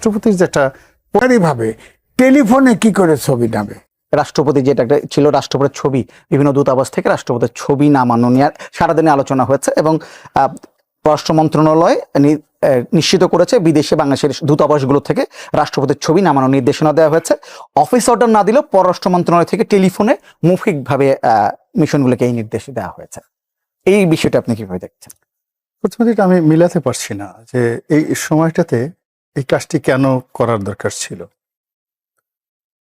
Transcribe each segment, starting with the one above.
রাষ্ট্রপতির যেটা ভাবে টেলিফোনে কি করে ছবি নামে? রাষ্ট্রপতি যেটা একটা ছিল রাষ্ট্রপতির ছবি বিভিন্ন দূতাবাস থেকে রাষ্ট্রপতির ছবি নামানো নিয়ে সারাদিনে আলোচনা হয়েছে এবং পররাষ্ট্র মন্ত্রণালয় নিশ্চিত করেছে বিদেশে বাংলাদেশের দূতাবাসগুলো থেকে রাষ্ট্রপতির ছবি নামানোর নির্দেশনা দেওয়া হয়েছে। অফিস অর্ডার না দিলেও পররাষ্ট্র মন্ত্রণালয় থেকে টেলিফোনে মৌখিকভাবে মিশনগুলোকে এই নির্দেশ দেওয়া হয়েছে। এই বিষয়টা আপনি কীভাবে দেখছেন? প্রথমত আমি মিলাতে পারছি না যে এই সময়টাতে এই কাজটি কেন করার দরকার ছিল?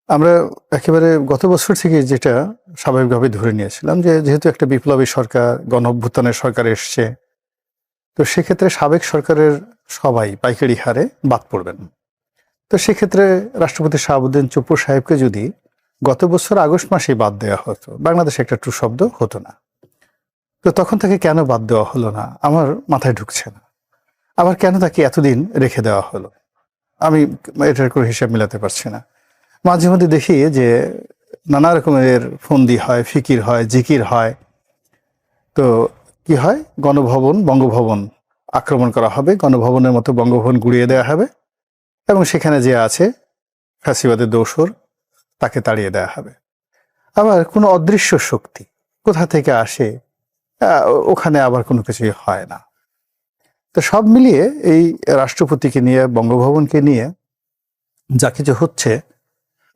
আমরা একেবারে গত বছর থেকে যেটা স্বাভাবিকভাবে ধরে নিয়েছিলাম যে যেহেতু একটা বিপ্লবী সরকার, গণ অভ্যুত্থানের সরকার এসছে, তো সেক্ষেত্রে সাবেক সরকারের সবাই পাইকারি হারে বাদ পড়বেন। তো সেক্ষেত্রে রাষ্ট্রপতি শাহাবুদ্দিন চুপ্পু সাহেবকে যদি গত বছর আগস্ট মাসেই বাদ দেওয়া হতো, বাংলাদেশে একটা টু শব্দ হতো না। তো তখন তাকে কেন বাদ দেওয়া হলো না? আমার মাথায় ঢুকছে না। আবার কেন তাকে এতদিন রেখে দেওয়া হলো? আমি এটার কোনো হিসাব মিলাতে পারছি না। মাঝে মধ্যে দেখি যে নানা রকমের ফন্দি হয়, ফিকির হয়, জিকির হয়। তো কি হয়? গণভবন, বঙ্গভবন আক্রমণ করা হবে। গণভবনের মতো বঙ্গভবন গুড়িয়ে দেওয়া হবে এবং সেখানে যে আছে, ফ্যাসিবাদের দোসর, তাকে তাড়িয়ে দেওয়া হবে। আবার কোনো অদৃশ্য শক্তি কোথা থেকে আসে ওখানে আবার কোনো কিছুই হয় না। তো সব মিলিয়ে এই রাষ্ট্রপতিকে নিয়ে, বঙ্গভবনকে নিয়ে যা কিছু হচ্ছে,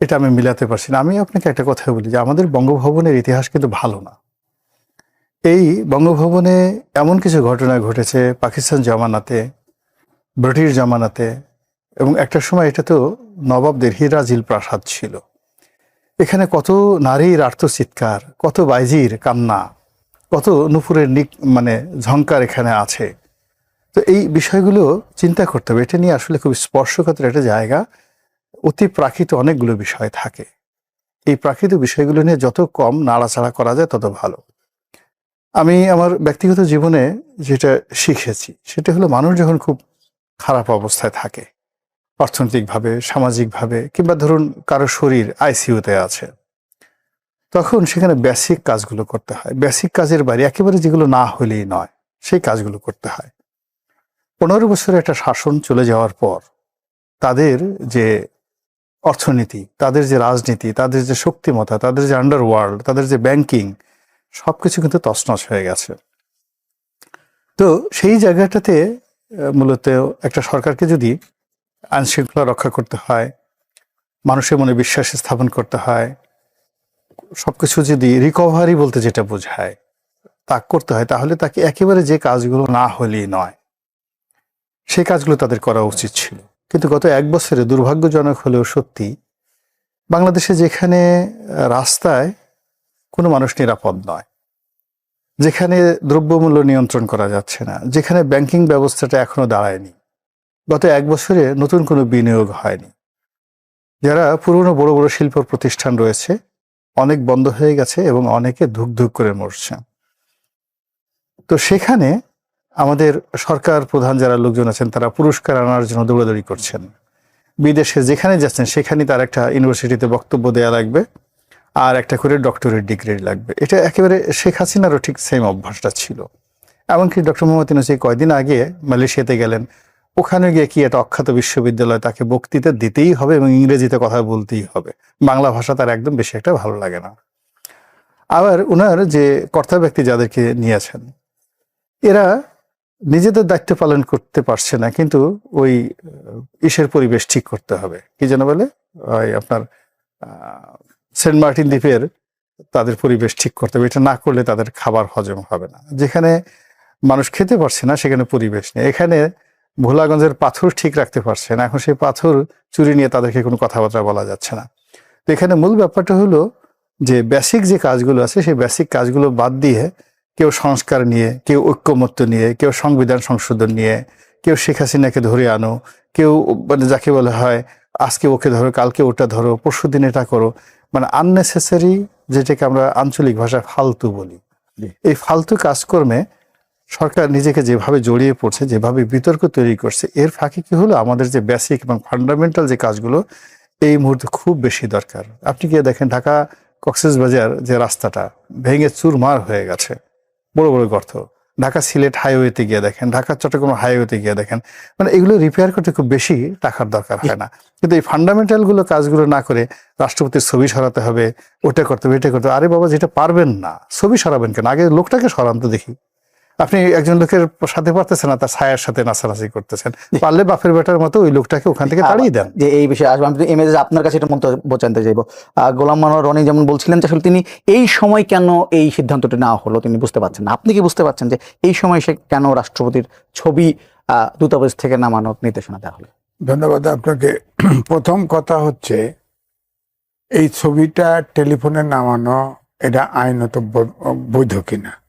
এটা আমি মিলাতে পারছি না। আমি আপনাকে একটা কথা বলি যে আমাদের বঙ্গভবনের ইতিহাস কিন্তু ভালো না। এই বঙ্গভবনে এমন কিছু ঘটনা ঘটেছে পাকিস্তান জামানাতে, ব্রিটিশ জামানাতে, এবং একটা সময় এটা তো নবাবদের হিরাজিল প্রাসাদ ছিল। এখানে কত নারীর আর্তচিৎকার কত বাইজির কান্না, কত নুপুরের নিক মানে ঝঙ্কার এখানে আছে। তো এই বিষয়গুলো চিন্তা করতে হবে। এটা নিয়ে আসলে খুব স্পর্শকাতর একটা জায়গা। অতি প্রাকৃত অনেকগুলো বিষয় থাকে। এই প্রাকৃত বিষয়গুলো নিয়ে যত কম নাড়াচাড়া করা যায়, তত ভালো। আমি আমার ব্যক্তিগত জীবনে যেটা শিখেছি, সেটা হলো মানুষ যখন খুব খারাপ অবস্থায় থাকে, অর্থনৈতিকভাবে, সামাজিকভাবে, কিংবা ধরুন কারও শরীর আইসিইউতে আছে, তখন সেখানে বেসিক কাজগুলো করতে হয়। বেসিক কাজের বাইরে একেবারে যেগুলো না হলেই নয়, সেই কাজগুলো করতে হয়। পনেরো বছরের একটা শাসন চলে যাওয়ার পর তাদের যে অর্থনীতি, তাদের যে রাজনীতি, তাদের যে শক্তিমতা তাদের যে আন্ডারওয়ার্ল্ড তাদের যে ব্যাংকিং সব কিছু কিন্তু তছনছ হয়ে গেছে। তো সেই জায়গাটাতে মূলত একটা সরকারকে যদি আইন শৃঙ্খলা রক্ষা করতে হয়, মানুষের মনে বিশ্বাস স্থাপন করতে হয় সব কিছু যদি রিকভারি বলতে যেটা বোঝায়, তা করতে হয়, তাহলে তাকে একেবারে যে কাজগুলো না হলেই নয়। সেই কাজগুলো তাদের করা উচিত ছিল। কিন্তু গত এক বছরে দুর্ভাগ্যজনক হলেও সত্যি, বাংলাদেশে যেখানে রাস্তায় কোনো মানুষ নিরাপদ নয়, যেখানে দ্রব্যমূল্য নিয়ন্ত্রণ করা যাচ্ছে না, যেখানে ব্যাংকিং ব্যবস্থাটা এখনও দাঁড়ায়নি, গত এক বছরে নতুন কোনো বিনিয়োগ হয়নি। যারা পুরনো বড় বড় শিল্প প্রতিষ্ঠান রয়েছে, অনেক বন্ধ হয়ে গেছে এবং অনেকে ধুক ধুক করে মরছে। তো সেখানে আমাদের সরকার প্রধান যারা লোকজন আছেন, তারা পুরস্কার আনার জন্য দৌড়াদৌড়ি করছেন। বিদেশে যেখানে যাচ্ছেন সেখানে তার একটা ইউনিভার্সিটিতে বক্তব্য দেওয়া লাগবে আর একটা করে ডক্টরেট ডিগ্রি লাগবে। এটা একেবারে শেখ হাসিনারও ঠিক সেম অভ্যাসটা ছিল। এমনকি ডক্টর মোহাম্মদ ইউনুসি কয়দিন আগে মালয়েশিয়াতে গেলেন। ওখানে গিয়ে কি একটা অখ্যাত বিশ্ববিদ্যালয় তাকে বক্তৃতা দিতেই হবে এবং ইংরেজিতে কথা বলতেই হবে? বাংলা ভাষা তার একদম বেশি একটা ভালো লাগে না। আবার ওনার যে কর্তা ব্যক্তি যাদেরকে নিয়েছেন এরা নিজেদের দায়িত্ব পালন করতে পারছে না, কিন্তু ওই ইসের পরিবেশ ঠিক করতে হবে। কি যেন বলে? ওই আপনার সেন্ট মার্টিন দ্বীপের তাদের পরিবেশ ঠিক করতে হবে। এটা না করলে তাদের খাবার হজম হবে না। যেখানে মানুষ খেতে পারছে না, সেখানে পরিবেশ নেই। এখানে ভোলাগঞ্জের পাথর ঠিক রাখতে পারছে না। এখন সেই পাথর চুরি নিয়ে তাদেরকে কোনো কথাবার্তা বলা যাচ্ছে না। তো এখানে মূল ব্যাপারটা হলো যে বেসিক যে কাজগুলো আছে, সেই বেসিক কাজগুলো বাদ দিয়ে কেউ সংস্কার নিয়ে কেউ ঐক্যমত্য নিয়ে কেউ সংবিধান সংশোধন নিয়ে কেউ শেখ হাসিনাকে ধরে আনো কেউ মানে যাকে বলা হয় আজকে ওকে ধরো কালকে ওটা ধরো পরশু দিন এটা করো মানে আননেসেসারি যেটাকে আমরা আঞ্চলিক ভাষায় ফালতু বলি। এই ফালতু কাজকর্মে সরকার নিজেকে যেভাবে জড়িয়ে পড়ছে যেভাবে বিতর্ক তৈরি করছে এর ফাঁকে কি হলো? আমাদের যে বেসিক এবং ফান্ডামেন্টাল যে কাজগুলো এই মুহূর্তে খুব বেশি দরকার। আপনি গিয়ে দেখেন ঢাকা কক্সেস বাজার যে রাস্তাটা ভেঙে চুরমার হয়ে গেছে। বড় বড় গর্ত। ঢাকা সিলেট হাইওয়েতে গিয়ে দেখেন, ঢাকা চট্টগ্রাম হাইওয়েতে গিয়ে দেখেন মানে এগুলো রিপেয়ার করতে খুব বেশি টাকার দরকার হয় না। কিন্তু এই ফান্ডামেন্টালগুলো কাজগুলো না করে রাষ্ট্রপতির ছবি সরাতে হবে ওটা করতে হবে, এটা করতে হবে, আরে বাবা যেটা পারবেন না, ছবি সরাবেন কেন? আগে লোকটাকে সরান তো দেখি। আপনি একজন লোকের সাথে পারতেছেন না তার ছায়ার সাথে নাচানাচি করতেছেন। পারলে বাপের বেটার মতো ওই লোকটাকে ওখান থেকে তাড়িয়ে দেন। যে এই বিষয়ে আসবে আমি এমএজ আপনার কাছে এটা মন্তব্য জানতে চাইব। আহ, গোলাম মানোয়ার রনি যেমন বলছিলেন যে আসলে তিনি এই সময় কেন এই সিদ্ধান্তটি নেওয়া হলো তিনি বুঝতে পারছেন না। আপনি কি বুঝতে পারছেন যে এই সময় সে কেন রাষ্ট্রপতির ছবি আহ, দূতাবাস থেকে নামানোর নির্দেশনা দেওয়া হলো? ধন্যবাদ আপনাকে। প্রথম কথা হচ্ছে এই ছবিটা টেলিফোনে নামানো এটা আইনত বৈধ কিনা?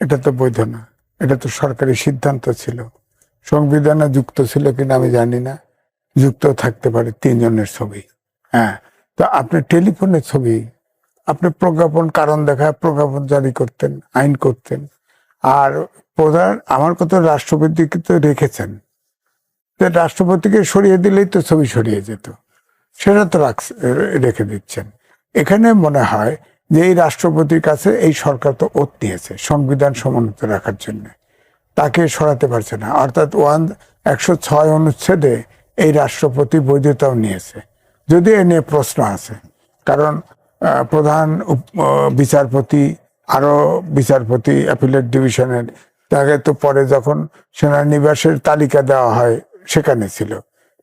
এটা তো বৈধ না। এটা তো সরকারি সিদ্ধান্ত ছিল। সংবিধানে যুক্ত ছিল কিনা আমি জানি না। যুক্ত থাকতে পারে তিনজনের ছবি। হ্যাঁ তো আপনি টেলিফোনের ছবি, আপনি প্রজ্ঞাপন কারণ দেখায় প্রজ্ঞাপন জারি করতেন, আইন করতেন। আর প্রধান, আমার কথা রাষ্ট্রপতিকে তো রেখেছেন? রাষ্ট্রপতিকে সরিয়ে দিলেই তো ছবি সরিয়ে যেত। সেটা তো রেখে দিচ্ছেন। এখানে মনে হয় যে এই রাষ্ট্রপতির কাছে এই সরকার তো ওত নিয়েছে সংবিধান সমুন্নত রাখার জন্য। তাকে সরাতে পারছে না। অর্থাৎ ওয়ান একশো ছয় অনুচ্ছেদে এই রাষ্ট্রপতি বৈধতাও নিয়েছে। যদি এ নিয়ে প্রশ্ন আছে কারণ প্রধান বিচারপতি আরও বিচারপতি অ্যাপিলেট ডিভিশনের, তাকে তো পরে যখন সেনানিবাসের তালিকা দেওয়া হয় সেখানে ছিল।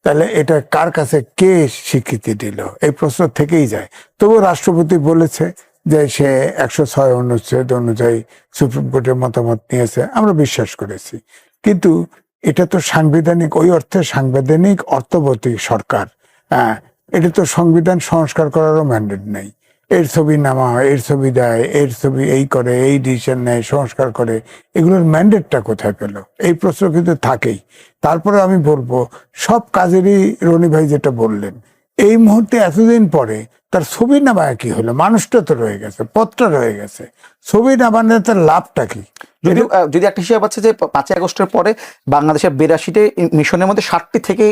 তাহলে এটা কার কাছে কে স্বীকৃতি দিল? এই প্রশ্ন থেকেই যায়। তবু রাষ্ট্রপতি বলেছে যে সে একশো ছয় অনুচ্ছেদ অনুযায়ী সুপ্রিম কোর্টের মতামত নিয়েছে, আমরা বিশ্বাস করেছি। কিন্তু এটা তো সাংবিধানিক, ওই অর্থে সাংবিধানিক অর্থবতী সরকার। হ্যাঁ এটা তো সংবিধান সংস্কার করারও ম্যান্ডেট নেই। এর ছবি নামা হয় এর ছবি দেয়, এর ছবি এই করে, এই ডিসিশন নেয়, সংস্কার করে, এগুলোর ম্যান্ডেটটা কোথায় পেল? এই প্রশ্ন কিন্তু থাকেই। তারপরে আমি বলব, সব কাজেরই রনি ভাই যেটা বললেন, এই মুহূর্তে এতদিন পরে তার ছবি নামায় কি হলো? মানুষটা তো রয়ে গেছে পথটা রয়ে গেছে। ছবি নামানোর তার লাভটা কি? যদি যদি একটা হিসাব আছে যে পাঁচই আগস্টের পরে বাংলাদেশের বিরাশিটি মিশনের মধ্যে ষাটটি থেকে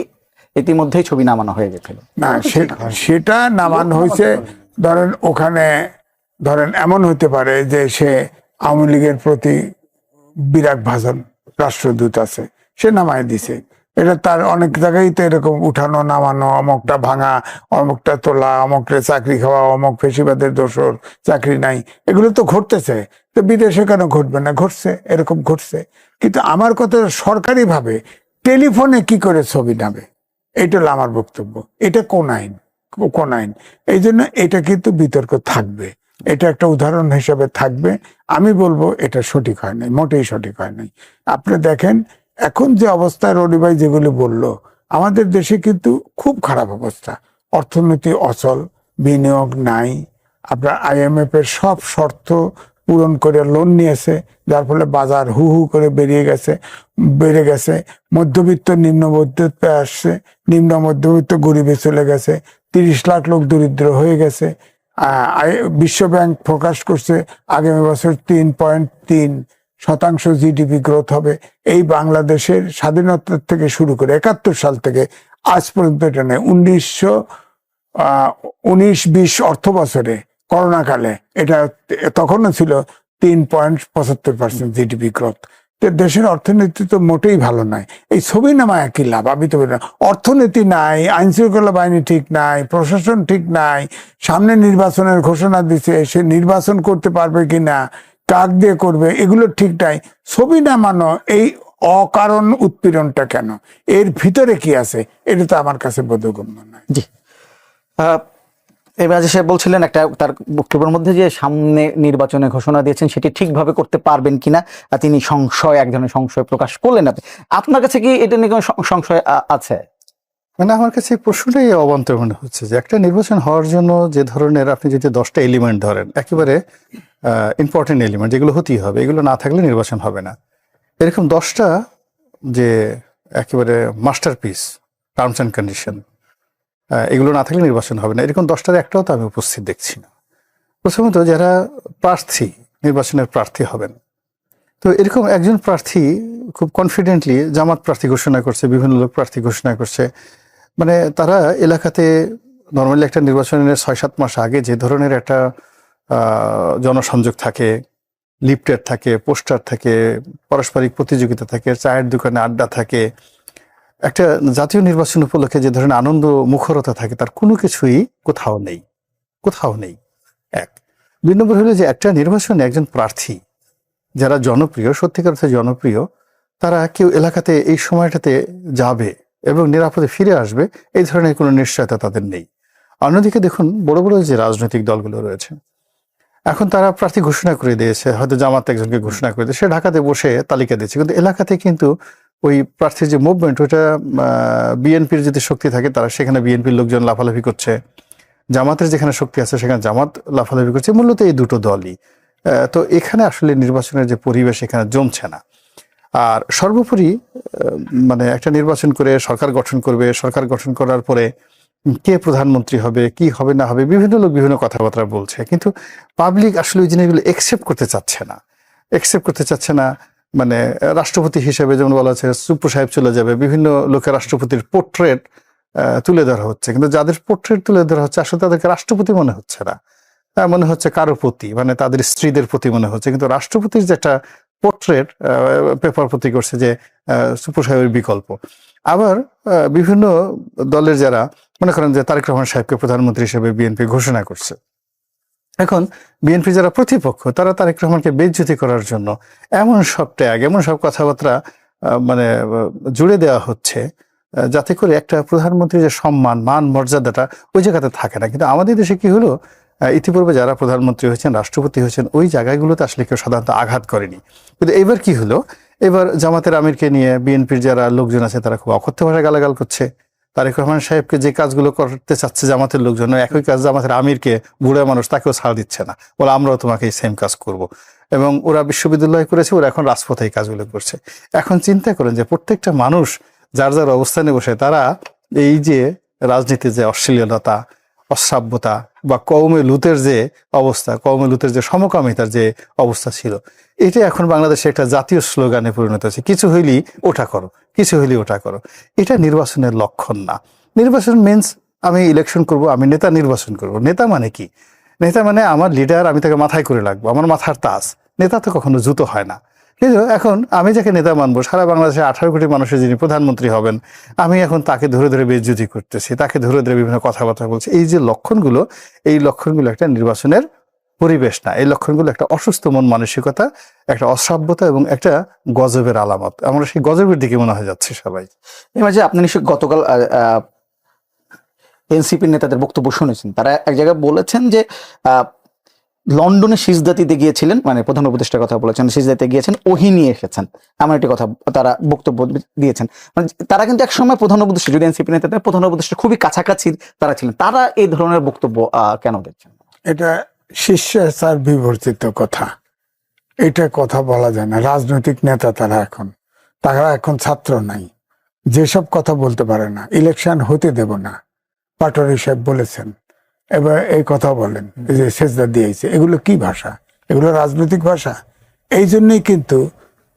ইতিমধ্যেই ছবি নামানো হয়ে গেছিল। না সেটা নামানো হয়েছে ধরেন ওখানে ধরেন এমন হতে পারে যে সে আওয়ামী লীগের প্রতি বিরাট ভাষণ রাষ্ট্রদূত আছে সে নামায় দিছে। এটা তার অনেক জায়গায় তো এরকম উঠানো, নামানো, অমুকটা ভাঙা, অমুকটা তোলা, অমুকটা চাকরি খাওয়া, অমুক ফেসিবাদের দোষর চাকরি নাই। এগুলো তো ঘটতেছে। তো বিদেশে কেন ঘটবে না? ঘটছে, এরকম ঘটছে। কিন্তু আমার কথা সরকারি ভাবে টেলিফোনে কি করে ছবি নামে? এটা হলো আমার বক্তব্য। এটা কোন আইন? কোন আইন? এই জন্য এটা কিন্তু বিতর্ক থাকবে। এটা একটা উদাহরণ হিসেবে থাকবে। আমি বলব এটা সঠিক হয় নাই, মোটেই সঠিক হয় নাই। আপনি দেখেন এখন যে অবস্থায় রনি ভাই যেগুলো বলল আমাদের দেশে কিন্তু খুব খারাপ অবস্থা। অর্থনীতি অচল বিনিয়োগ নাই আপনার আইএমএফ এর সব শর্ত পূরণ করে লোন নিয়েছে যার ফলে বাজার হু হু করে বেরিয়ে গেছে বেড়ে গেছে মধ্যবিত্ত নিম্ন মধ্যবিত্তে আসছে নিম্ন মধ্যবিত্ত গরিবে চলে গেছে তিরিশ লাখ লোক দরিদ্র হয়ে গেছে আহ, আই- বিশ্ব ব্যাংক প্রকাশ করছে আগামী বছর তিন পয়েন্ট তিন। শতাংশ জিডিপি গ্রোথ হবে। এই বাংলাদেশের স্বাধীনতার থেকে শুরু করে একাত্তর সাল থেকে আজ পর্যন্ত এটা নেই উনিশশো উনিশ, বিশ অর্থ বছরে করোনা কালে এটা তখনও ছিল তিন পয়েন্ট পঁচাত্তর পার্সেন্ট জিডিপি গ্রোথ দেশের অর্থনীতি তো মোটেই ভালো নয়। এই ছবি নামায় একই লাভ? আমি তো অর্থনীতি নাই আইন শৃঙ্খলা বাহিনী ঠিক নাই, প্রশাসন ঠিক নাই, সামনে নির্বাচনের ঘোষণা দিছে, সে নির্বাচন করতে পারবে কিনা কাক দিয়ে করবে এগুলো ঠিক নাই। ছবি নামানো এই অকারণ উৎপীড়নটা কেন? এর ভিতরে কি আছে? এটা তো আমার কাছে বোধগম্য নয় জি। আহ, এবার যে সে বলছিলেন একটা তার বক্তব্যের মধ্যে যে সামনে নির্বাচনে ঘোষণা দিয়েছেন সেটি ঠিকভাবে করতে পারবেন কিনা তিনি সংশয় এক ধরনের সংশয় প্রকাশ করলেন আপনি। আপনার কাছে কি এটা নিয়ে কোনো সং- সংশয় আছে? মানে আমার কাছে প্রশ্নটাই অবান্তর মনে হচ্ছে যে একটা নির্বাচন হওয়ার জন্য যে ধরনের আপনি যদি দশটা এলিমেন্ট ধরেন একেবারে ইম্পর্টেন্ট এলিমেন্ট যেগুলো হতেই হবে, এগুলো না থাকলে নির্বাচন হবে না। এরকম দশটা যে একেবারে মাস্টারপিস টার্মস অ্যান্ড কন্ডিশন এগুলো না থাকলে নির্বাচন হবে না। এরকম দশটার একটাও তো আমি উপস্থিত দেখছি না। প্রথমত যারা প্রার্থী, নির্বাচনের প্রার্থী হবেন। তো এরকম একজন প্রার্থী খুব কনফিডেন্টলি জামাত প্রার্থী ঘোষণা করছে, বিভিন্ন লোক প্রার্থী ঘোষণা করছে। মানে তারা এলাকাতে নর্মালি একটা নির্বাচনের ছয় সাত মাস আগে যে ধরনের একটা জনসংযোগ থাকে, লিফটেড থাকে, পোস্টার থাকে, পারস্পরিক প্রতিযোগিতা থাকে, চায়ের দোকানে আড্ডা থাকে। একটা জাতীয় নির্বাচন উপলক্ষে যে ধরনের আনন্দ মুখরতা থাকে, তার কোনো কিছুই কোথাও নেই কোথাও নেই। এক। দুই নম্বর হলো যে একটা নির্বাচনে একজন প্রার্থী, যারা জনপ্রিয়, সত্যিকার অর্থে জনপ্রিয়, তারা কেউ এলাকাতে এই সময়টাতে যাবে এবং নিরাপদে ফিরে আসবে, এই ধরনের কোনো নিশ্চয়তা তাদের নেই। অন্যদিকে দেখুন, বড় বড় যে রাজনৈতিক দলগুলো রয়েছে এখন তারা প্রার্থী ঘোষণা করে দিয়েছে, হয়তো জামাত একজনকে ঘোষণা করে দিয়েছে, সে ঢাকাতে বসে তালিকা দিয়েছে। কিন্তু এলাকাতে কিন্তু ওই প্রার্থীর যে মুভমেন্ট ওটা বিএনপির যদি শক্তি থাকে, তারা সেখানে বিএনপির লোকজন লাফালাফি করছে। জামাতের যেখানে শক্তি আছে, সেখানে জামাত লাফালাফি করছে। মূলত এই দুটো দলই। তো এখানে আসলে নির্বাচনের যে পরিবেশ এখানে জমছে না। আর সর্বোপরি মানে একটা নির্বাচন করে সরকার গঠন করবে, সরকার গঠন করার পরে কে প্রধানমন্ত্রী হবে, কি হবে, না হবে, বিভিন্ন লোক বিভিন্ন কথাবার্তা বলছে, কিন্তু পাবলিক আসলে ওই জিনিসগুলো একসেপ্ট করতে চাচ্ছে না। একসেপ্ট করতে চাচ্ছে না মানে রাষ্ট্রপতি হিসেবে যেমন বলা হচ্ছে সুপ্র সাহেব চলে যাবে, বিভিন্ন লোকের রাষ্ট্রপতির পোর্ট্রেট তুলে ধরা হচ্ছে, কিন্তু যাদের পোর্ট্রেট তুলে ধরা হচ্ছে, আসলে তাদেরকে রাষ্ট্রপতি মনে হচ্ছে না। মনে হচ্ছে কারও প্রতি মানে তাদের স্ত্রীদের প্রতি মনে হচ্ছে, কিন্তু রাষ্ট্রপতির যেটা পোর্ট্রেট পেপার প্রতি করছে যে সুপ্র সাহেবের বিকল্প। আবার বিভিন্ন দলের যারা, মনে করেন যে তারেক রহমান সাহেবকে প্রধানমন্ত্রী হিসেবে বিএনপি ঘোষণা করছে। এখন বিএনপি যারা প্রতিপক্ষ, তারা তারেক রহমানকে বেজ্জতি করার জন্য এমন সব ট্যাগ, এমন সব কথাবার্তা মানে জুড়ে দেওয়া হচ্ছে যাতে করে একটা প্রধানমন্ত্রীর যে সম্মান, মান, মর্যাদাটা ওই জায়গাতে থাকে না। কিন্তু আমাদের দেশে কি হলো? ইতিপূর্বে যারা প্রধানমন্ত্রী হয়েছেন, রাষ্ট্রপতি হয়েছেন, ওই জায়গাগুলোতে আসলে কেউ সাধারণত আঘাত করেনি। কিন্তু এবার কি হলো? এবার জামাতের আমিরকে নিয়ে বিএনপির যারা লোকজন আছে, তারা খুব অকথ্য ভাষায় গালাগাল করছে। তারেক রহমান সাহেবকে যে কাজগুলো করতে চাচ্ছে জামাতের লোকজন, একই কাজ জামাতের আমিরকে বুড়ো মানুষ তাকেও ছাড় দিচ্ছে না। বলে আমরাও তোমাকে এই সেম কাজ করব। এবং ওরা বিশ্ববিদ্যালয় করেছে, ওরা এখন রাজপথে এই কাজগুলো করছে। এখন চিন্তা করেন যে প্রত্যেকটা মানুষ যার যার অবস্থানে বসে, তারা এই যে রাজনীতির যে অশ্লীলতা অশ্রাব্যতা বা কৌমে লুতের যে অবস্থা কৌমে লুতের যে সমকামিতার যে অবস্থা ছিল, এটা এখন বাংলাদেশে একটা জাতীয় স্লোগানে পরিণত হয়েছে। কিছু হইলেই ওটা করো, কিছু হইলেই ওটা করো। এটা নির্বাচনের লক্ষণ না। নির্বাচন মিনস আমি ইলেকশন করব, আমি নেতা নির্বাচন করব। নেতা মানে কি? নেতা মানে আমার লিডার আমি তাকে মাথায় করে রাখব। আমার মাথার তাস। নেতা তো কখনো জুতো হয় না। কিন্তু এখন আমি যাকে নেতা মানবো, সারা বাংলাদেশে আঠারো কোটি মানুষের যিনি প্রধানমন্ত্রী হবেন, আমি এখন তাকে ধরে ধরে বেজ্জুতি করতেছি, তাকে ধরে ধরে বিভিন্ন কথাবার্তা বলছি। এই যে লক্ষণগুলো, এই লক্ষণগুলো একটা নির্বাচনের পরিবেশ না, এই লক্ষণগুলো একটা অসুস্থ মন মানসিকতা, একটা অসভ্যতা এবং একটা গজবের আলামত। আমরা সেই গজবের দিকে মনে হয়ে যাচ্ছে সবাই। এবার যে আপনি নিশ্চয়ই গতকাল এনসিপির নেতাদের বক্তব্য শুনেছেন। তারা এক জায়গায় বলেছেন যে লন্ডনে সিজদা দিতে গিয়েছিলেন মানে প্রধান উপদেষ্টার কথা বলেছেন সিজদাতে গিয়েছেন, ওহি নিয়ে এসেছেন। এমন একটি কথা তারা বক্তব্য দিয়েছেন। মানে তারা কিন্তু একসময় প্রধান উপদেষ্টা, যদি এনসিপি নেতাদের প্রধান উপদেষ্টা খুবই কাছাকাছি তারা ছিলেন। তারা এই ধরনের বক্তব্য কেন দিচ্ছেন? এটা শিষ্যাচার বিবর্তিত কথা। এটা কথা বলা যায় না। রাজনৈতিক নেতা তারা এখন। তারা এখন ছাত্র নাই। যেসব কথা বলতে পারে না, ইলেকশন হতে দেব না, পাটোয়ারি সাহেব বলেছেন। এবার এই কথা বলেন যে সেজদা দিয়েছে, এগুলো কি ভাষা? এগুলো রাজনৈতিক ভাষা? এই জন্যই কিন্তু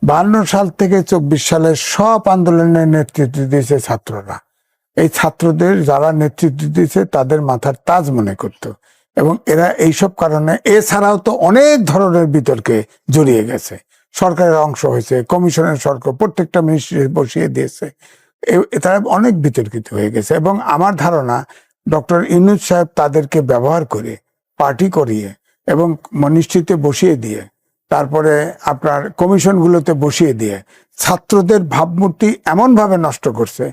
বান্ন সাল থেকে চব্বিশ সালের সব আন্দোলনের নেতৃত্ব দিয়েছে ছাত্ররা। এই ছাত্রদের যারা নেতৃত্ব দিয়েছে, তাদের মাথার তাজ মনে করত। এবং এরা এইসব কারণে এছাড়াও তো অনেক ধরনের বিতর্কে জড়িয়ে গেছে। সরকারের অংশ হয়েছে, কমিশনের সরকার, প্রত্যেকটা মিনিস্ট্রি বসিয়ে দিয়েছে। তারা অনেক বিতর্কিত হয়ে গেছে। এবং আমার ধারণা ডক্টর ইনুজ সাহেব তাদেরকে ব্যবহার করে, পার্টি করিয়ে এবং মনিষ্ঠিতে বসিয়ে দিয়ে, তারপরে আপনার কমিশনগুলোতে বসিয়ে দিয়ে ছাত্রদের ভাবমূর্তি এমনভাবে নষ্ট করছে,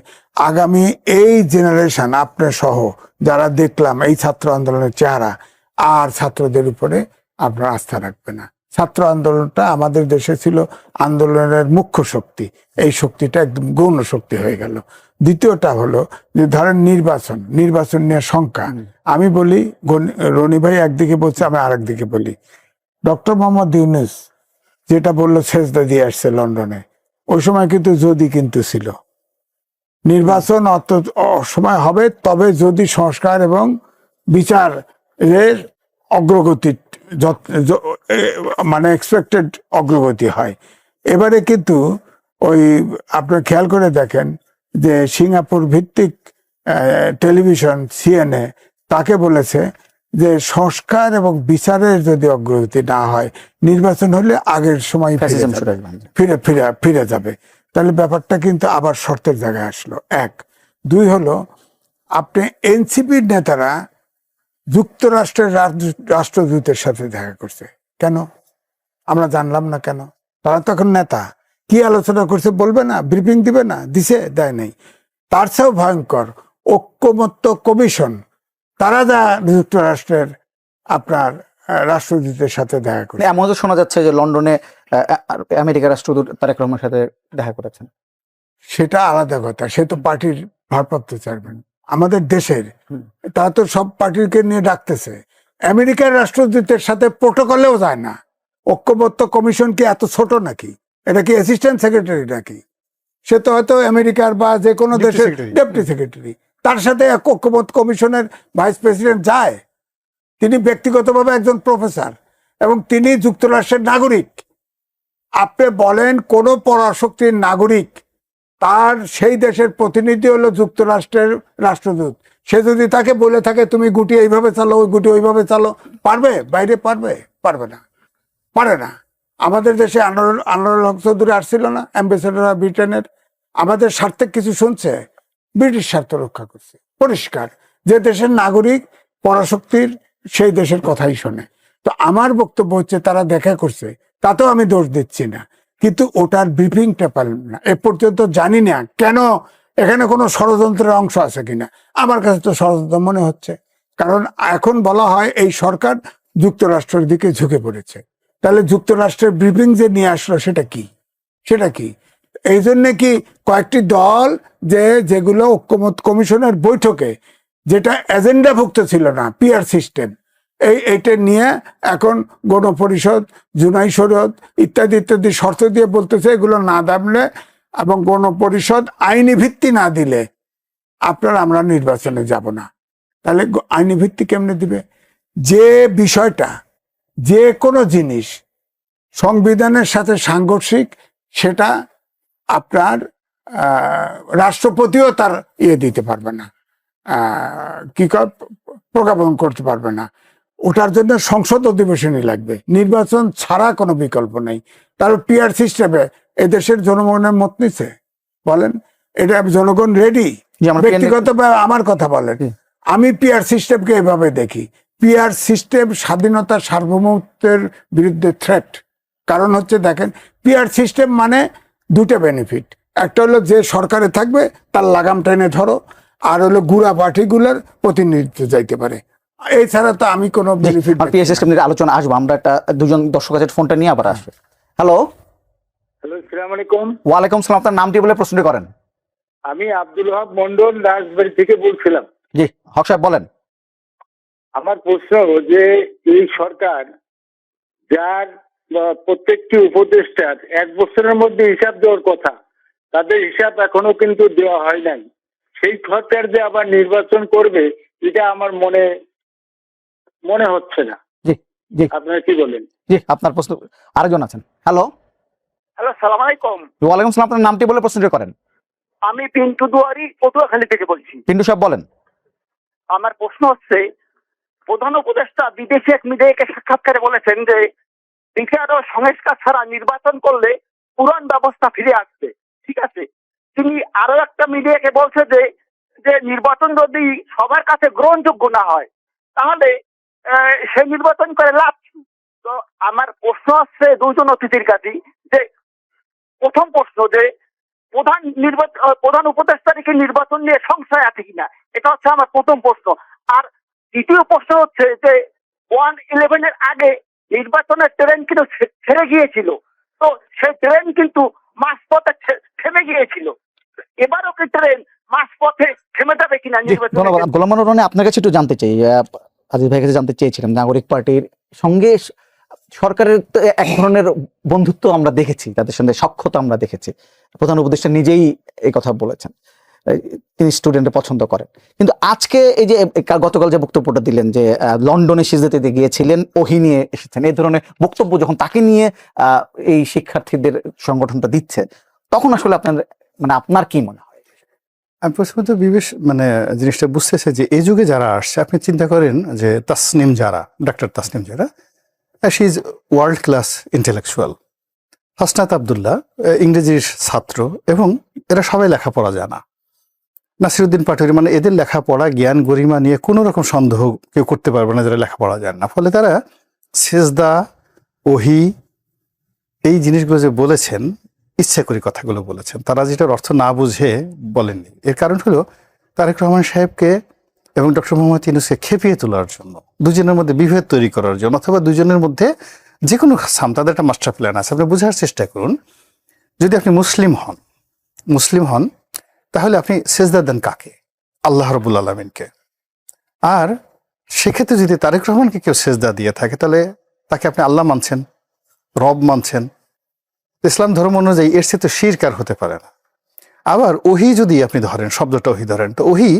আগামী এই জেনারেশন আপনার সহ যারা দেখলাম এই ছাত্র আন্দোলনের চেহারা, আর ছাত্রদের উপরে আপনার আস্থা রাখবে না। ছাত্র আন্দোলনটা আমাদের দেশে ছিল আন্দোলনের মুখ্য শক্তি। এই শক্তিটা একদম গৌণ শক্তি হয়ে গেল। দ্বিতীয়টা হলো যে ধরেন নির্বাচন নির্বাচন নিয়ে শঙ্কা। আমি বলি রনি ভাই একদিকে বলছে, আমি আরেকদিকে বলি। ডক্টর মোহাম্মদ ইউনুস যেটা বলল, সেজদা দিয়ে আসছে লন্ডনে। ওই সময় কিন্তু যদি কিন্তু ছিল। নির্বাচন অত সময় হবে, তবে যদি সংস্কার এবং বিচার এর অগ্রগতি যত- য- এ- মানে এক্সপেক্টেড অগ্রগতি হয়। এবারে কিন্তু ওই আপনি খেয়াল করে দেখেন যে সিঙ্গাপুর ভিত্তিক টেলিভিশন সিএনএ তাকে বলেছে যে সংস্কার এবং বিচারের যদি অগ্রগতি না হয় নির্বাচন হলে আগের সময় ফিরে ফিরে ফিরে যাবে। তাহলে ব্যাপারটা কিন্তু আবার শর্তের জায়গায় আসলো। এক। দুই হলো আপনি এনসিপির নেতারা যুক্তরাষ্ট্রের রাষ্ট্রদূতের সাথে দেখা করছে। কেন? আমরা জানলাম না কেন? তারা তখন নেতা। কি আলোচনা করছে বলবে না? ব্রিফিং দিবে না? দিছে? দেয় নাই। তার চেয়েও ভয়ঙ্কর ঐক্যমত্য কমিশন। তারা যা যুক্তরাষ্ট্রের আপনার রাষ্ট্রদূতের সাথে দেখা করছে। এমন তো শোনা যাচ্ছে যে লন্ডনে আমেরিকার রাষ্ট্রদূত তারেক রহমানের সাথে দেখা করেছেন। সেটা আলাদা কথা। সে তো পার্টির ভারপ্রাপ্ত চেয়ারম্যান। আমাদের দেশের। তা তো সব পার্টিকে নিয়ে ডাকতেছে। আমেরিকার রাষ্ট্রদূতের সাথে প্রোটোকলেও যায় না। ঐক্যবদ্ধ কমিশন কি এত ছোট নাকি? এটা কি অ্যাসিস্ট্যান্ট সেক্রেটারি নাকি? সে তো হয়তো আমেরিকার বা যে কোনো দেশের. ডেপুটি সেক্রেটারি তার সাথে ঐক্যমত কমিশনের ভাইস প্রেসিডেন্ট যায়। তিনি ব্যক্তিগতভাবে একজন প্রফেসর এবং তিনি যুক্তরাষ্ট্রের নাগরিক। আপনি বলেন কোনো পরাশক্তির নাগরিক তার সেই দেশের প্রতিনিধি হলো যুক্তরাষ্ট্রের রাষ্ট্রদূত। সে যদি তাকে বলে থাকে, তুমি গুটি এইভাবে চালো ওই গুটি ওইভাবে চালো পারবে? বাইরে পারবে? পারবে না। পারে না। আমাদের দেশে আনোয়ার আনোয়ারুল হক চৌধুরী আসছিল না, অ্যাম্বাসেডার ব্রিটেনের। আমাদের স্বার্থে কিছু শুনছে, ব্রিটিশ স্বার্থ রক্ষা করছে। পরিষ্কার। যে দেশের নাগরিক পরাশক্তির, সেই দেশের কথাই শোনে। তো আমার বক্তব্য হচ্ছে, তারা দেখা করছে। তাতেও আমি দোষ দিচ্ছি না। কিন্তু ওটার ব্রিফিংটা পারলাম না। এ পর্যন্ত জানি না কেন এখানে কোনো ষড়যন্ত্রের অংশ আছে কিনা। আমার কাছে তো ষড়যন্ত্র মনে হচ্ছে। কারণ এখন বলা হয় এই সরকার যুক্তরাষ্ট্রের দিকে ঝুঁকে পড়েছে। তাহলে যুক্তরাষ্ট্রের ব্রিফিং যে নিয়ে আসলো সেটা কি? সেটা কি? এই জন্য কি কয়েকটি দল যে যেগুলো ঐক্যমত কমিশনের বৈঠকে যেটা এজেন্ডাভুক্ত ছিল না পিয়ার সিস্টেম এই, এইটা নিয়ে এখন গণপরিষদ, জুনাই শরৎ ইত্যাদি ইত্যাদি শর্ত দিয়ে বলতেছে এগুলো না দামলে এবং গণপরিষদ আইনি ভিত্তি না দিলে আপনার আমরা নির্বাচনে যাব না। তাহলে আইনি ভিত্তি কেমনে দিবে? যে বিষয়টা, যে কোনো জিনিস সংবিধানের সাথে সাংঘর্ষিক, সেটা আপনার রাষ্ট্রপতিও তার ইয়ে দিতে পারবে না। কি প্রজ্ঞাপন করতে পারবে না। ওটার জন্য সংসদ অধিবেশনই লাগবে। নির্বাচন ছাড়া কোনো বিকল্প নেই। তার পিআর সিস্টেমে এদেশের জনগণের মত নিছে। বলেন এটা জনগণ রেডি ব্যক্তিগত আমার কথা বলেন। আমি পিআর সিস্টেমকে এভাবে দেখি। পিআর সিস্টেম স্বাধীনতা সার্বভৌমত্বের বিরুদ্ধে থ্রেট কারণ হচ্ছে দেখেন পিআর সিস্টেম মানে দুটো বেনিফিট একটা হলো যে সরকারে থাকবে তার লাগাম টেনে ধরো। আর হলো গুড়া পার্টিগুলোর প্রতিনিধিত্ব যাইতে পারে। এছাড়া তো আমি কোনো বেনিফিট আর পিএসএস নিয়ে আলোচনা আসব। আমরা একটা দুজন দর্শক আছে ফোনটা নিয়ে আবার আসবে। হ্যালো হ্যালো সালাম আলাইকুম। ওয়ালাইকুম সালাম। আপনার নামটি বলে প্রশ্নটি করেন। আমি আব্দুল ওহাব মন্ডল রাজবাড়ি থেকে বলছিলাম। জি হক সাহেব বলেন। আমার প্রশ্ন হলো যে এই সরকার যার প্রত্যেকটি উপদেষ্টার এক বছরের মধ্যে হিসাব দেওয়ার কথা তাদের হিসাব এখনও কিন্তু দেওয়া হয় নাই। সেই সরকার যে আবার নির্বাচন করবে এটা আমার মনে মনে হচ্ছে না। জি জি। আপনারা কি বলেন? জি আপনার প্রশ্ন আরেকজন আছেন। হ্যালো হ্যালো সালাম আলাইকুম। ওয়ালাইকুম সালাম আপনার নামটি বলে প্রশ্নটি করেন। আমি পিন্টু দুয়ারি পটুয়াখালী থেকে বলছি। পিন্টু সাহেব বলেন। আমার প্রশ্ন হচ্ছে প্রধান উপদেষ্টা বিদেশি এক মিডিয়াকে সাক্ষাৎকারে বলেছেন যে বিচার ও সংস্কার ছাড়া নির্বাচন করলে পুরান ব্যবস্থা ফিরে আসবে। ঠিক আছে? তিনি আরও একটা মিডিয়াকে বলছে যে যে নির্বাচন যদি সবার কাছে গ্রহণযোগ্য না হয় তাহলে সে নির্বাচন করে লাভ? তো আমার প্রশ্ন হচ্ছে দুজন অতিথির কাছে যে প্রথম প্রশ্ন যে প্রধান নির্বাচন প্রধান উপদেষ্টার কি নির্বাচন নিয়ে সংশয় আছে কিনা? এটা হচ্ছে আমার প্রথম প্রশ্ন। আর দ্বিতীয় প্রশ্ন হচ্ছে যে ওয়ান ইলেভেনের আগে নির্বাচনের ট্রেন কিন্তু ছেড়ে গিয়েছিল। তো সেই ট্রেন কিন্তু মাঝপথে থেমে গিয়েছিল। এবারও কি ট্রেন মাঝপথে থেমে যাবে কিনা নির্বাচন? গোলাম আপনার কাছে একটু জানতে চাই। আজিজ ভাইয়ের কাছে জানতে চেয়েছিলাম, নাগরিক পার্টির সঙ্গে সরকারের এক ধরনের বন্ধুত্ব আমরা দেখেছি, তাদের সঙ্গে সক্ষতা আমরা দেখেছি। প্রধান উপদেষ্টা নিজেই এই কথা বলেছেন তিনি স্টুডেন্টে পছন্দ করেন। কিন্তু আজকে এই যে গতকাল যে বক্তব্যটা দিলেন যে লন্ডনে সিজদাতে গিয়েছিলেন, ওহি নিয়ে এসেছেন, এই ধরনের বক্তব্য যখন তাকে নিয়ে এই শিক্ষার্থীদের সংগঠনটা দিচ্ছে, তখন আসলে আপনার মানে আপনার কি মনে হয়? আমি প্রথমত বিবেশ মানে জিনিসটা বুঝতেছে যে এই যুগে যারা আসছে, আপনি চিন্তা করেন যে তাসনিম যারা, ডাক্তার তাসনিম যারা she is world class intellectual Hasnat Abdullah ইংরেজির ছাত্র এবং এরা সবাই লেখাপড়া জানা। নাসিরুদ্দিন পাটোয়ারি মানে এদের লেখাপড়া জ্ঞান গরিমা নিয়ে কোনো রকম সন্দেহ কেউ করতে পারবে না যারা লেখাপড়া জানে না। ফলে তারা সেজদা, ওহি, এই জিনিসগুলো যে বলেছেন ইচ্ছা করে কথাগুলো বলেছেন। তারা যেটার অর্থ না বুঝে বলেননি। এর কারণ হলো তারেক রহমান সাহেবকে এবং ডক্টর মোহাম্মদ ইউনুসকে খেপিয়ে তোলার জন্য, দুজনের মধ্যে বিভেদ তৈরি করার জন্য অথবা দুজনের মধ্যে যে কোনো সাম তাদের একটা মাস্টার প্ল্যান আছে। আপনি বোঝার চেষ্টা করুন, যদি আপনি মুসলিম হন মুসলিম হন, তাহলে আপনি সেজদা দেন কাকে? আল্লাহ রবুল আলমিনকে। আর সেক্ষেত্রে যদি তারেক রহমানকে কেউ সেজদা দিয়ে থাকে, তাহলে তাকে আপনি আল্লাহ মানছেন, রব মানছেন ইসলাম ধর্ম অনুযায়ী এর চেয়ে তো শিরকার হতে পারে না। আবার ওহি যদি আপনি ধরেন, শব্দটা ওহি ধরেন, তো ওহি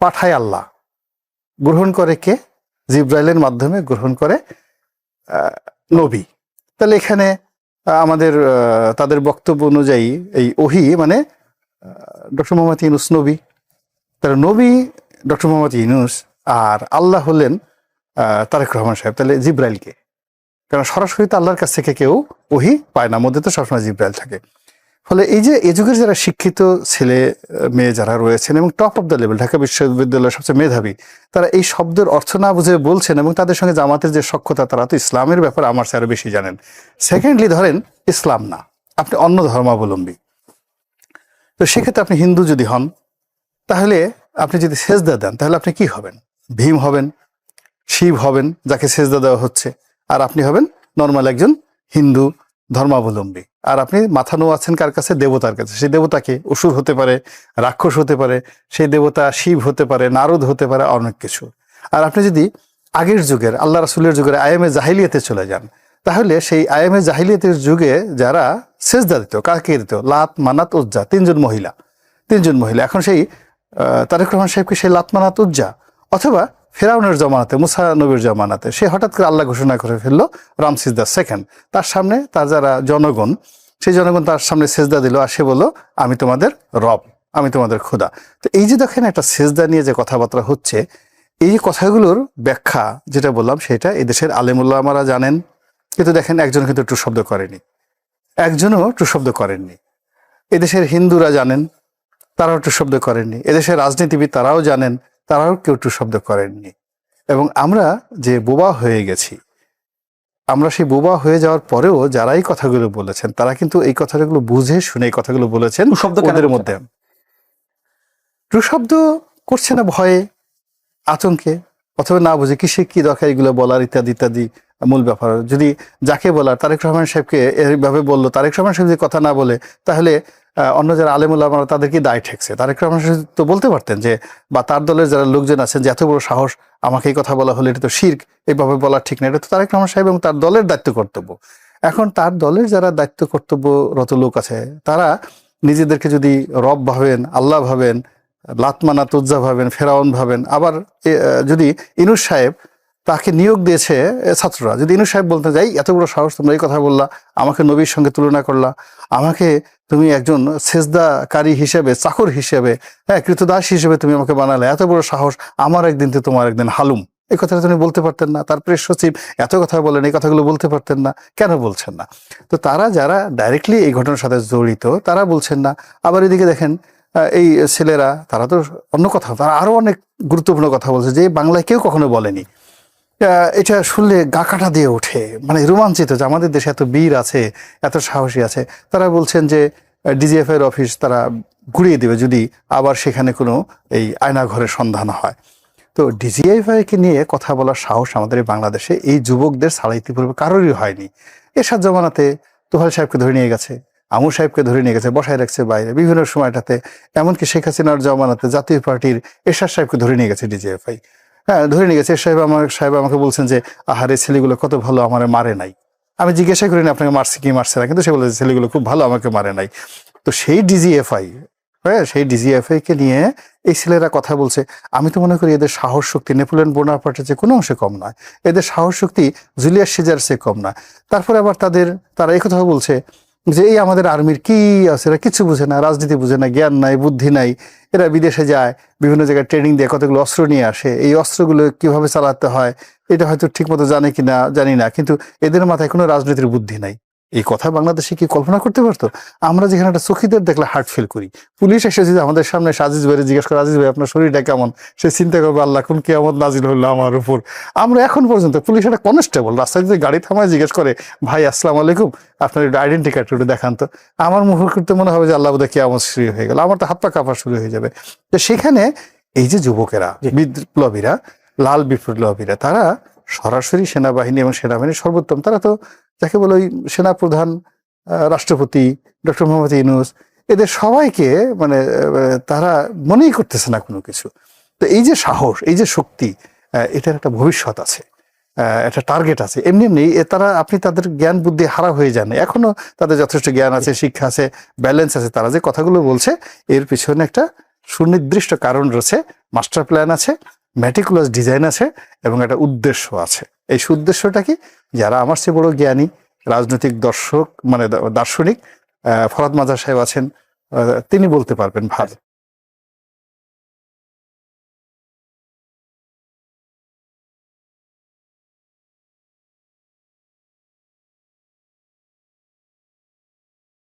পাঠায় আল্লাহ। গ্রহণ করে কে? জিব্রাইলের মাধ্যমে গ্রহণ করে নবী। তাহলে এখানে আমাদের তাদের বক্তব্য অনুযায়ী এই ওহি মানে ডক্টর মোহাম্মদ ইউনুস নবী। তাহলে নবী, ডক্টর মোহাম্মদ ইউনুস আর আল্লাহ হলেন তারেক রহমান সাহেব। তাহলে জিব্রাইলকে। কারণ সরাসরি তো আল্লাহর কাছ থেকে কেউ ওহি পায় না, মধ্যে তো সবসময় জিব্রাইল থাকে। ফলে এই যে এ যারা শিক্ষিত ছেলে, মেয়ে যারা রয়েছেন এবং top of the level Dhaka বিশ্ববিদ্যালয়ের সবচেয়ে মেধাবী, তারা এই শব্দের অর্থ না বুঝে বলছেন এবং তাদের সঙ্গে জামাতের যে সক্ষতা তারা তো ইসলামের ব্যাপারে আমার চেয়ে আরও বেশি জানেন। সেকেন্ডলি ধরেন, ইসলাম না, আপনি অন্য ধর্মাবলম্বী। তো সেক্ষেত্রে আপনি হিন্দু যদি হন, তাহলে আপনি যদি সেজদা দেন, তাহলে আপনি কি হবেন? ভীম হবেন, শিব হবেন, যাকে সেজদা দেওয়া হচ্ছে। আর আপনি হবেন নর্মাল একজন হিন্দু ধর্মাবলম্বী। আর আপনি মাথা আছেন কার কাছে? দেবতার কাছে। সেই দেবতাকে অসুর হতে পারে, রাক্ষস হতে পারে, সেই দেবতা শিব হতে পারে, নারদ হতে পারে, অনেক কিছু। আর আপনি যদি আগের যুগের, আল্লাহ রাসুলের যুগের আয়ামে জাহিলিয়াতে চলে যান, তাহলে সেই আয়ামে জাহিলিয়াতের যুগে যারা সেজদা দিত, কাকে দিত? লাত, মানাত, উজ্জা, তিনজন মহিলা। তিনজন মহিলা। এখন সেই তারেক রহমান সাহেবকে সেই লাত, মানাত, উজ্জা। অথবা ফেরাউনের জমানাতে, মুসা নবীর জমানাতে। সে হঠাৎ করে আল্লাহ ঘোষণা করে ফেলল রামসিস দা সেকেন্ড তার সামনে তার যারা জনগণ, সেই জনগণ তার সামনে সেজদা দিল আর সে বলল, আমি তোমাদের রব, আমি তোমাদের খোদা। তো এই যে দেখেন একটা সেজদা নিয়ে যে কথাবার্তা হচ্ছে, এই কথাগুলোর ব্যাখ্যা যেটা বললাম, সেটা এদেশের আলেমুল্লাহ আমারা জানেন। কিন্তু দেখেন একজন কিন্তু টু শব্দ করেনি। একজনও টু শব্দ করেননি। এদেশের হিন্দুরা জানেন, তারাও টু শব্দ করেননি। এদেশের রাজনীতিবিদ তারাও জানেন। তারাও কেউ টু শব্দ করেননি। এবং আমরা যে বোবা হয়ে গেছি আমরা সেই বোবা হয়ে যাওয়ার পরেও যারা এই কথাগুলো বলেছেন তারা কিন্তু এই কথাগুলো বুঝে শুনে এই কথাগুলো বলেছেন টু শব্দ কেন ওদের মধ্যে। টু শব্দ করছে না ভয়ে আতঙ্কে অথবা না বুঝে কিসে কি দরকার এগুলো বলার ইত্যাদি ইত্যাদি মূল ব্যাপার। যদি যাকে বলার তারেক রহমান সাহেবকে এইভাবে বলল তারেক রহমান সাহেব যদি কথা না বলে তাহলে অন্য যারা আলেমুল্লাহ আমরা তাদেরকে দায় ঠেকছে। তারেক রহমান তো বলতে পারতেন যে, বা তার দলের যারা লোকজন আছেন, যে এত বড় সাহস, আমাকে এই কথা বলা হলে, এটা তো শির্ক এইভাবে বলা ঠিক না। এটা তো তারেক রহমান সাহেব এবং তার দলের দায়িত্ব কর্তব্য। এখন তার দলের যারা দায়িত্ব কর্তব্যরত লোক আছে, তারা নিজেদেরকে যদি রব ভাবেন, আল্লাহ ভাবেন, লাতমানা তুজ্জা ভাবেন, ফেরাউন ভাবেন, আবার যদি ইনুস সাহেব তাকে নিয়োগ দিয়েছে ছাত্ররা। যদি ইনুস সাহেব বলতে যাই, এত বড় সাহস, তোমরা এই কথা বললা, আমাকে নবীর সঙ্গে তুলনা করলা, আমাকে তুমি একজন সেজদাকারী হিসেবে, চাকর হিসেবে হ্যাঁ কৃতদাস হিসেবে তুমি আমাকে বানালে, এত বড় সাহস, আমার একদিন তো তোমার একদিন হালুম। এই কথাটা তুমি বলতে পারতেন না। তার প্রেস সচিব এত কথা বলেন, এই কথাগুলো বলতে পারতেন না। কেন বলছেন না? তো তারা যারা ডাইরেক্টলি এই ঘটনার সাথে জড়িত, তারা বলছেন না। আবার এদিকে দেখেন এই ছেলেরা, তারা তো অন্য কথা, তারা আরও অনেক গুরুত্বপূর্ণ কথা বলছে, যে বাংলায় কেউ কখনো বলেনি। এটা শুনলে গা কাটা দিয়ে ওঠে। মানে রোমাঞ্চিত যে আমাদের দেশে এত বীর আছে, এত সাহসী আছে। তারা বলছেন যে ডিজিএফ এর অফিস তারা ঘুরিয়ে দেবে যদি আবার সেখানে কোনো এই আয়না ঘরের সন্ধান হয়। তো ডিজিএফআই কে নিয়ে কথা বলার সাহস আমাদের বাংলাদেশে এই যুবকদের ছাড়া ইতিপূর্বে কারোরই হয়নি। এরশাদ জমানাতে তোহাল সাহেবকে ধরে নিয়ে গেছে আমু সাহেবকে ধরে নিয়ে গেছে, বসায় রাখছে বাইরে। বিভিন্ন সময়টাতে এমনকি শেখ হাসিনার জমানাতে জাতীয় পার্টির এরশাদ সাহেবকে ধরে নিয়ে গেছে ডিজিএফআই হ্যাঁ ধরে নিয়ে গেছে, সাহেব আমার, সাহেব আমাকে বলছেন যে আহারে ছেলেগুলো কত ভালো আমার মারে নাই। আমি জিজ্ঞাসা করিনি আপনাকে মারছে কি, মারছে না? কিন্তু সে বলেছে ছেলেগুলো খুব ভালো আমাকে মারে নাই। তো সেই ডিজিএফআই হ্যাঁ সেই ডিজিএফআই কে নিয়ে এই ছেলেরা কথা বলছে। আমি তো মনে করি এদের সাহস শক্তি নেপোলিয়ন বোনাপার্টের চেয়ে কোনো অংশে কম নয়। এদের সাহস শক্তি জুলিয়াস সিজার চেয়ে কম নয়। তারপরে আবার তাদের, তারা এই কথাও বলছে যে, এই আমাদের আর্মির কি আছে? এরা কিছু বুঝে না, রাজনীতি বুঝে না, জ্ঞান নাই, বুদ্ধি নাই। এরা বিদেশে যায়, বিভিন্ন জায়গায় ট্রেনিং দিয়ে, কতগুলো অস্ত্র নিয়ে আসে। এই অস্ত্রগুলো কীভাবে চালাতে হয়? এটা হয়তো ঠিকমতো জানে কিনা, জানি না। কিন্তু এদের মাথায় কোনো রাজনীতির বুদ্ধি নাই। এই কথা বাংলাদেশে কি কল্পনা করতে পারতো? আমরা যেখানে একটা চকিদের দেখলে হার্ট ফিল করি। পুলিশ এসে যদি আমাদের সামনে সাজিজ ভাই জিজ্ঞেস করে আজিজ ভাই আপনার শরীরটা কেমন? সে চিন্তা করবে আল্লাহ কোন কেমন নাজিল হলো আমার উপর? আমরা এখন পর্যন্ত পুলিশ একটা কনস্টেবল রাস্তায় যদি গাড়ি থামায় জিজ্ঞেস করে ভাই আসসালাম আলাইকুম আপনার একটু আইডেন্টি কার্ড একটু দেখান তো। আমার মুখ করতে মনে হবে যে আল্লাহ বোধহয় কেমন শুরু হয়ে গেল আমার তো হাত পা কাঁপা শুরু হয়ে যাবে। তো সেখানে এই যে যুবকেরা। বিপ্লবীরা লাল বিপ্লবীরা তারা সরাসরি সেনাবাহিনী এবং সেনাবাহিনীর সর্বোত্তম তারা তো যাকে বলে ওই সেনাপ্রধান রাষ্ট্রপতি, ডক্টর মোহাম্মদ ইউনুস, এদের সবাইকে মানে তারা মনেই করতেছে না কোনো কিছু। তো এই যে সাহস, এই যে শক্তি এটার একটা ভবিষ্যৎ আছে একটা টার্গেট আছে। এমনি এমনি তারা, আপনি তাদের জ্ঞান বুদ্ধি হারা হয়ে যান এখনও তাদের যথেষ্ট জ্ঞান আছে, শিক্ষা আছে ব্যালেন্স আছে, তারা যে কথাগুলো বলছে, এর পিছনে একটা সুনির্দিষ্ট কারণ রয়েছে মাস্টার প্ল্যান আছে ম্যাটিকুলাস ডিজাইন আছে, এবং একটা উদ্দেশ্য আছে। এই উদ্দেশ্যটা কি? যারা আমার চেয়ে বড় জ্ঞানী, রাজনৈতিক দর্শক মানে দার্শনিক ফরাদ মাজার সাহেব আছেন তিনি বলতে পারবেন ভালো।